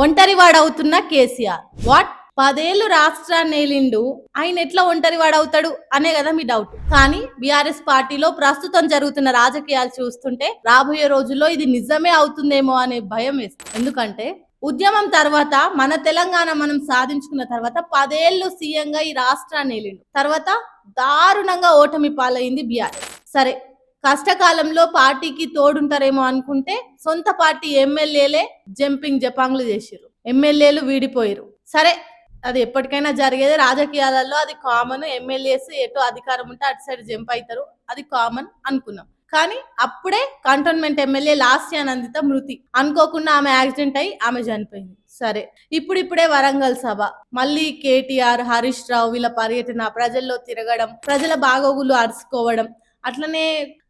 ఒంటరి వాడవుతున్న కేసీఆర్. వాట్? పదేళ్ళు రాష్ట్రాన్ని ఏలిండు. ఆయన ఎట్లా ఒంటరి వాడవుతాడు అనే కదా మీ డౌట్ కానీ బీఆర్ఎస్ పార్టీలో ప్రస్తుతం జరుగుతున్న రాజకీయాలు చూస్తుంటే రాబోయే రోజుల్లో ఇది నిజమే అవుతుందేమో అనే భయం వేస్తుంది. ఎందుకంటే ఉద్యమం తర్వాత మన తెలంగాణ మనం సాధించుకున్న తర్వాత పదేళ్ళు సీఎంగా ఈ రాష్ట్రాన్ని ఏలిండు. తర్వాత దారుణంగా ఓటమి పాలైంది బీఆర్ఎస్. సరే కష్టకాలంలో పార్టీకి తోడుంటారేమో అనుకుంటే సొంత పార్టీ ఎమ్మెల్యేలే జంపింగ్ జపాంగ్లు చేసిరు ఎమ్మెల్యేలు వీడిపోయారు సరే అది ఎప్పటికైనా జరిగేది. రాజకీయాలలో అది కామన్. ఎమ్మెల్యేస్ ఎటు అధికారం ఉంటే అటు సైడ్ జంప్ అవుతారు అది కామన్ అనుకున్నాం. కానీ అప్పుడే కంటోన్మెంట్ ఎమ్మెల్యే లాస్ట్ అనందిత మృతి. అనుకోకుండా ఆమె యాక్సిడెంట్ అయి ఆమె చనిపోయింది. సరే ఇప్పుడిప్పుడే వరంగల్ సభ. మళ్ళీ కేటీఆర్ హరీష్ రావు వీళ్ళ పర్యటన ప్రజల్లో తిరగడం ప్రజల బాగోగులు అరుచుకోవడం అట్లనే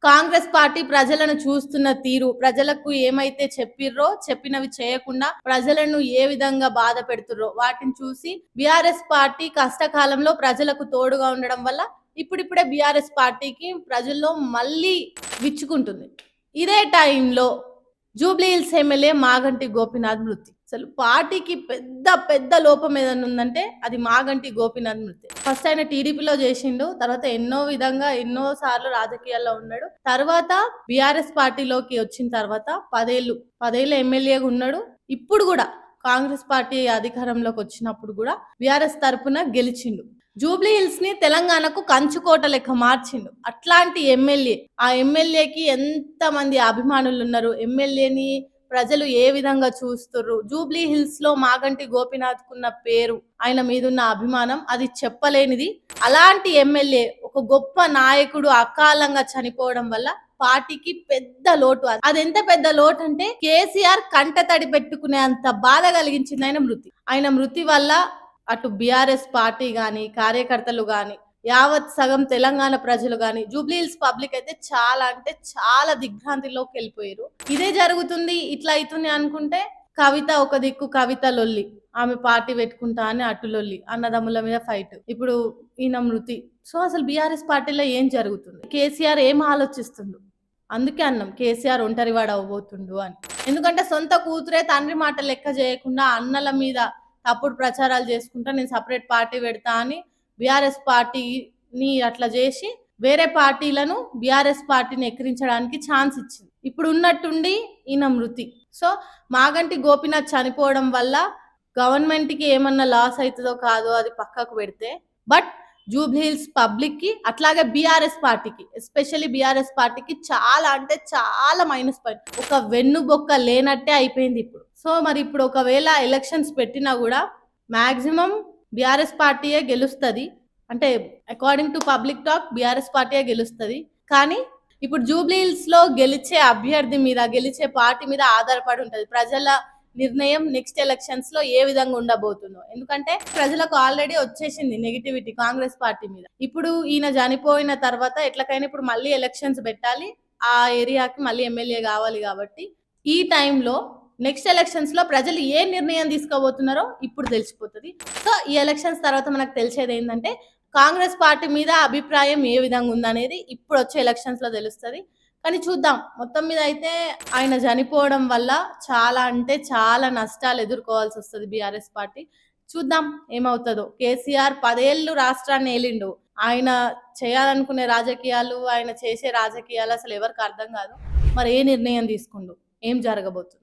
కాంగ్రెస్ పార్టీ ప్రజలను చూస్తున్న తీరు ప్రజలకు ఏమైతే చెప్పిర్రో చెప్పినవి చేయకుండా ప్రజలను ఏ విధంగా బాధ పెడుతుర్రో వాటిని చూసి బీఆర్ఎస్ పార్టీ కష్టకాలంలో ప్రజలకు తోడుగా ఉండడం వల్ల ఇప్పుడిప్పుడే బీఆర్ఎస్ పార్టీకి ప్రజల్లో మళ్ళీ విచ్చుకుంటుంది. ఇదే టైంలో Jubilee Hills MLA Maganti Gopinath మృతి. అసలు పార్టీకి పెద్ద పెద్ద లోపం ఏదైనా ఉందంటే అది మాగంటి గోపీనాథ్ మృతి ఫస్ట్ ఆయన టీడీపీలో చేసిండు తర్వాత ఎన్నో విధంగా ఎన్నో సార్లు రాజకీయాల్లో ఉన్నాడు. తర్వాత బీఆర్ఎస్ పార్టీలోకి వచ్చిన తర్వాత పదేళ్ళు పదేళ్ళు ఎమ్మెల్యేగా ఉన్నాడు. ఇప్పుడు కూడా కాంగ్రెస్ పార్టీ అధికారంలోకి వచ్చినప్పుడు కూడా బీఆర్ఎస్ తరపున గెలిచిండు. జూబ్లీ హిల్స్ని తెలంగాణకు కంచుకోట లెక్క మార్చిండు. అట్లాంటి ఎమ్మెల్యే ఆ ఎమ్మెల్యేకి ఎంత మంది అభిమానులు ఉన్నారు? ఎమ్మెల్యేని ప్రజలు ఏ విధంగా చూస్తుర్రు? జూబ్లీ హిల్స్లో మాగంటి గోపినాథ్ కున్న పేరు ఆయన మీదున్న అభిమానం అది చెప్పలేనిది. అలాంటి ఎమ్మెల్యే ఒక గొప్ప నాయకుడు అకాలంగా చనిపోవడం వల్ల పార్టీకి పెద్ద లోటు. అది. అది ఎంత పెద్ద లోటు అంటే కేసీఆర్ కంట తడి పెట్టుకునే అంత బాధ కలిగించింది ఆయన మృతి. ఆయన మృతి వల్ల అటు బీఆర్ఎస్ పార్టీ గాని కార్యకర్తలు గాని యావత్ సగం తెలంగాణ ప్రజలు కానీ జూబ్లీహిల్స్ పబ్లిక్ అయితే చాలా అంటే చాలా దిగ్భ్రాంతిలోకి వెళ్ళిపోయారు. ఇదే జరుగుతుంది ఇట్లా అవుతుంది అనుకుంటే కవిత ఒక దిక్కు కవిత లొల్లి. ఆమె పార్టీ పెట్టుకుంటా అని అటు లొల్లి అన్నదమ్ముల మీద ఫైట్. ఇప్పుడు ఈయన మృతి. సో అసలు బీఆర్ఎస్ పార్టీలో ఏం జరుగుతుంది? కేసీఆర్ ఏం ఆలోచిస్తుండు? అందుకే అన్నాం కేసీఆర్ ఒంటరివాడు అవ్వబోతుండు అని. ఎందుకంటే సొంత కూతురే తండ్రి మాట లెక్క చేయకుండా అన్నల మీద తప్పుడు ప్రచారాలు చేసుకుంటా నేను సపరేట్ పార్టీ పెడతా అని బీఆర్ఎస్ పార్టీని అట్లా చేసి వేరే పార్టీలను బీఆర్ఎస్ పార్టీని ఎక్కిరించడానికి ఛాన్స్ ఇచ్చింది. ఇప్పుడు ఉన్నట్టుండి ఈయన మృతి. సో మాగంటి గోపీనాథ్ చనిపోవడం వల్ల గవర్నమెంట్కి ఏమన్నా లాస్ అవుతుందో కాదో అది పక్కకు పెడితే బట్ జూబ్లీహిల్స్ పబ్లిక్కి అట్లాగే బీఆర్ఎస్ పార్టీకి ఎస్పెషల్లీ బీఆర్ఎస్ పార్టీకి చాలా అంటే చాలా మైనస్ పాయింట్. ఒక వెన్నుబొక్క లేనట్టే అయిపోయింది ఇప్పుడు. సో మరి ఇప్పుడు ఒకవేళ ఎలక్షన్స్ పెట్టినా కూడా మ్యాక్సిమం బీఆర్ఎస్ పార్టీయే గెలుస్తుంది. అంటే according to public talk BRS పార్టీయే గెలుస్తుంది. కానీ ఇప్పుడు జూబ్లీహిల్స్లో గెలిచే అభ్యర్థి మీద గెలిచే పార్టీ మీద ఆధారపడి ఉంటుంది. ప్రజల నిర్ణయం నెక్స్ట్ ఎలక్షన్స్లో ఏ విధంగా ఉండబోతుందో. ఎందుకంటే ప్రజలకు ఆల్రెడీ వచ్చేసింది నెగిటివిటీ కాంగ్రెస్ పార్టీ మీద. ఇప్పుడు ఈయన చనిపోయిన తర్వాత ఎట్లకైనా ఇప్పుడు మళ్ళీ ఎలక్షన్స్ పెట్టాలి. ఆ ఏరియాకి మళ్ళీ ఎమ్మెల్యే కావాలి కాబట్టి ఈ టైంలో నెక్స్ట్ ఎలక్షన్స్లో ప్రజలు ఏ నిర్ణయం తీసుకోబోతున్నారో ఇప్పుడు తెలిసిపోతుంది. సో ఈ ఎలక్షన్స్ తర్వాత మనకు తెలిసేది ఏంటంటే కాంగ్రెస్ పార్టీ మీద అభిప్రాయం ఏ విధంగా ఉందనేది ఇప్పుడు వచ్చే ఎలక్షన్స్లో తెలుస్తుంది. కానీ చూద్దాం మొత్తం మీద అయితే ఆయన చనిపోవడం వల్ల చాలా అంటే చాలా నష్టాలు ఎదుర్కోవాల్సి వస్తుంది బీఆర్ఎస్ పార్టీ. చూద్దాం ఏమవుతుందో. కేసీఆర్ పదేళ్ళు రాష్ట్రాన్ని ఏలిండు. ఆయన చేయాలనుకునే రాజకీయాలు ఆయన చేసే రాజకీయాలు అసలు ఎవరికి అర్థం కాదు. మరి ఏ నిర్ణయం తీసుకుండు? ఏం జరగబోతుంది?